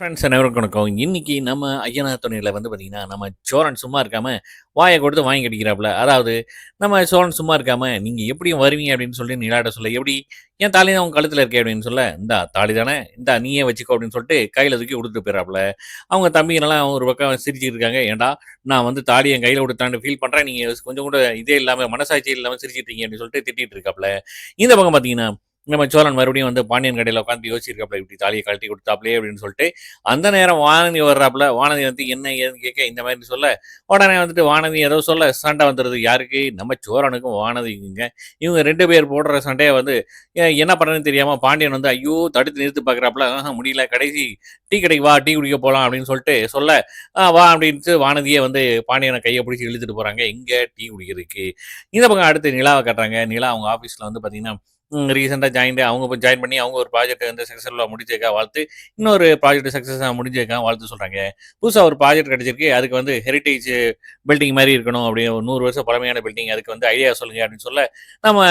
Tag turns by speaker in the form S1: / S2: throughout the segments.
S1: Friends அனைவருக்கும் வணக்கம். இன்றைக்கி நம்ம ஐயனார் துணையில் வந்து பார்த்தீங்கன்னா, நம்ம சோரன் சும்மா இருக்காமல் வாயை கொடுத்து வாங்கி கட்டிக்கிறாப்புல. அதாவது நம்ம சோழன் சும்மா இருக்காமல் நீங்கள் எப்படியும் வருவீங்க" அப்படின்னு சொல்லி நிலாட்ட சொல்ல, "எப்படி? என் தாலி தான் உங்கள் கழுத்தில் இருக்கே" அப்படின்னு சொல்ல, "இந்தா தாலி தானே, இந்தா நீயே வச்சுக்கோ" அப்படின்னு சொல்லிட்டு கையில் தூக்கி கொடுத்துட்டு போயிறாப்புல. அவங்க தம்பிங்கலாம் ஒரு பக்கம் சிரிச்சுட்டு இருக்காங்க. "ஏன்டா நான் வந்து தாலி என் கையில் குடுத்தான்னு ஃபீல் பண்ணுறேன் நீங்கள் கொஞ்சம் கூட இதே இல்லாமல் மனசாட்சி இல்லாமல் சிரிச்சிட்டீங்க இருக்கீங்க" அப்படின்னு சொல்லிட்டு திட்டிகிட்டு இருக்காப்புல. இந்த பக்கம் பார்த்தீங்கன்னா, நம்ம சோழன் மறுபடியும் வந்து பாண்டியன் கடையில் உட்காந்து யோசிச்சிருக்காப்ல "இப்படி தாலியை கழட்டி கொடுத்தாப்லே அப்படின்னு சொல்லிட்டு, அந்த நேரம் வானதி வர்றாப்புல. வானதி வந்து என்ன ஏதுன்னு கேட்க, இந்த மாதிரி சொல்ல, உடனே வந்துட்டு வானதி ஏதோ சொல்ல, சண்டை வந்துடுது யாருக்கு? நம்ம சோழனுக்கும் வானதிக்குங்க. இவங்க ரெண்டு பேர் போடுற சண்டையை வந்து என்ன பண்ணுறதுன்னு தெரியாமல் பாண்டியன் வந்து ஐயோ! தடுத்து நிறுத்தி பார்க்குறாப்புல. முடியல. கடைசி டீ கடைக்கு வா, டீ குடிக்க போகலாம் அப்படின்னு சொல்லிட்டு சொல்ல, வா அப்படின்ட்டு வானதியே வந்து பாண்டியனை கையை பிடிச்சி இழுத்துட்டு போகிறாங்க இங்கே டீ குடிக்கிறதுக்கு. இந்த பக்கம் அடுத்து நிலாவை கட்டுறாங்க நிலா அவங்க ஆஃபீஸில் வந்து பார்த்தீங்கன்னா, ரீசெண்டாக ஜாயின் அவங்க இப்போ ஜாயின் பண்ணி அவங்க ஒரு ப்ராஜெக்ட் வந்து சக்ஸஸ்ஃபுல்லாக முடிச்சிருக்கா வாழ்த்து, இன்னொரு ப்ராஜெக்ட் சக்சஸா முடிஞ்சதுக்காக வாழ்த்து சொல்கிறாங்க புதுசாக ஒரு ப்ராஜெக்ட் கிடச்சிருக்கு அதுக்கு வந்து ஹெரிட்டேஜ் பில்டிங் மாதிரி இருக்கணும். அப்படி ஒரு நூறு வருஷம் பழமையான பில்டிங். அதுக்கு வந்து ஐடியா சொல்லுங்க அப்படின்னு சொல்ல, நம்ம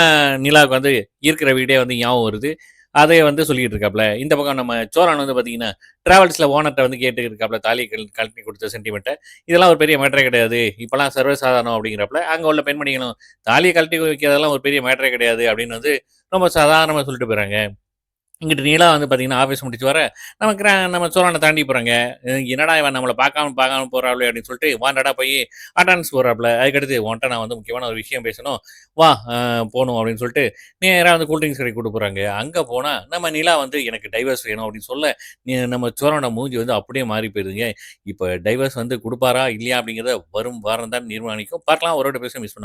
S1: நிலாவுக்கு வந்து இருக்கிற வீடே வந்து ஞாபகம் வருது. அதே வந்து சொல்லிட்டு இருக்காப்புல. இந்த பக்கம் நம்ம சோரான் வந்து பார்த்தீங்கன்னா, டிராவல்ஸில் ஓனர்கிட்ட வந்து கேட்டு இருக்காப்புல. தாலி கழட்டி கொடுத்த சென்டிமெண்ட்டை இதெல்லாம் ஒரு பெரிய மேட்டரே கிடையாது. இப்போலாம் சர்வசாதாரணம் அப்படிங்கிறாப்புல. அங்கே உள்ள பெண்மணிகளும், தாலியை கழட்டி வைக்கிறதெல்லாம் ஒரு பெரிய மேட்டரே கிடையாது அப்படின்னு வந்து ரொம்ப சாதாரணமாக சொல்லிட்டு போயிறாங்க. இங்கிட்டு நிலா வந்து பார்த்தீங்கன்னா, ஆஃபீஸ் முடிச்சு வர, நம்ம கிரா நம்ம சோழனை தாண்டி போகிறாங்க என்னடா இவன் நம்மளை பார்க்காம பார்க்காம போறாளே அப்படின்னு சொல்லிட்டு, வாண்டடா போய் அட்டான்ஸ் போகிறாப்புல அதுக்கடுத்து உன்ட்ட நான் வந்து முக்கியமான ஒரு விஷயம் பேசணும். வா போகணும் அப்படின்னு சொல்லிட்டு, நேரா வந்து கூல் ட்ரிங்க்ஸ் கடைக்கு கூட்டு போகிறாங்க அங்கே போனா, நம்ம நிலா வந்து எனக்கு டைவர்ஸ் வேணும் அப்படின்னு சொல்ல, நீ நம்ம சோழனோட மூஞ்சி வந்து அப்படியே மாறி போயிருதுங்க. இப்போ டைவர்ஸ் வந்து கொடுப்பாரா இல்லையா? அப்படிங்கிறத வரும் வாரம் தான் நிர்மாணிக்கும் பார்க்கலாம். அவரோட பேச மிஸ் பண்ண